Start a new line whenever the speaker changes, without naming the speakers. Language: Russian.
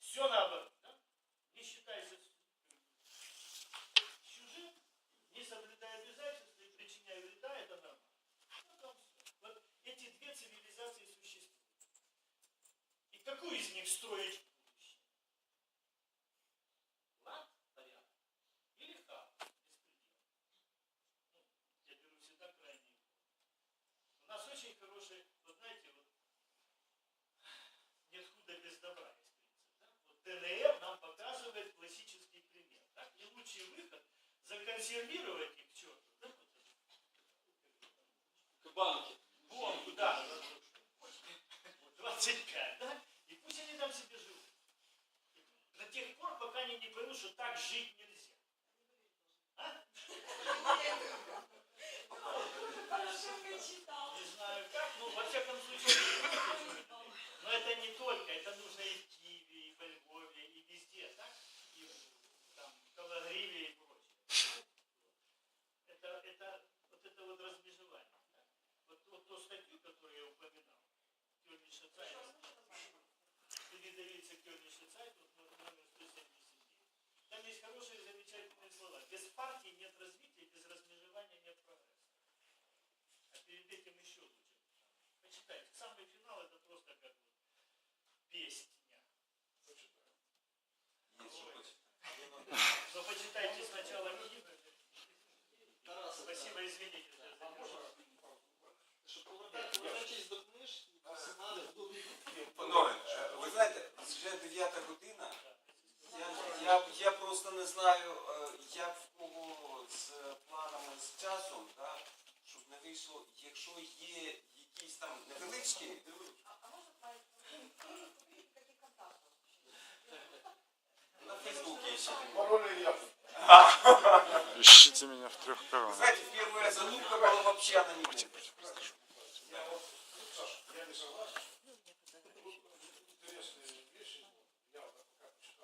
Все наоборот, да? Не считайся чужим, не соблюдая обязательства и причиняя вреда, это нормально. Ну. Вот эти две цивилизации существуют. И какую из них строить будущее? Лад, законсервировать их черту. Да?
К банке.
Бомбу, да. 25, да? И пусть они там себе живут. До тех пор, пока они не поймут, что так жить нельзя. А? Не знаю как, ну, во всяком случае, но это не только, это нужно и в Киеве, и во Львове, и везде, так? И в, там, в Калагриве и прочее. Это, вот это вот размежевание. да. Вот, вот ту статью, которую я упоминал, Кёльничный цайт, передавиться Кёльничный цайт, вот номер 179. Там есть хорошие замечательные слова. Без партии нет развития, без размежевания нет прогресса. А перед этим еще лучше. Почитайте. Самый финал это просто как вот песня. Но почитайте
Тарас,
извините. за задержку.
Щоб повертатись до книж, сигнали будуть.
Панове, ви знаєте, вже 9 година. Я, я, я просто не знаю, е, як в кого з планами з часом, да, щоб не вийшло, якщо є якісь там невеличкі, на Фейсбуке ще.
Ищите меня в трех коронах.
Знаете, первая задумка была вообще она не будет.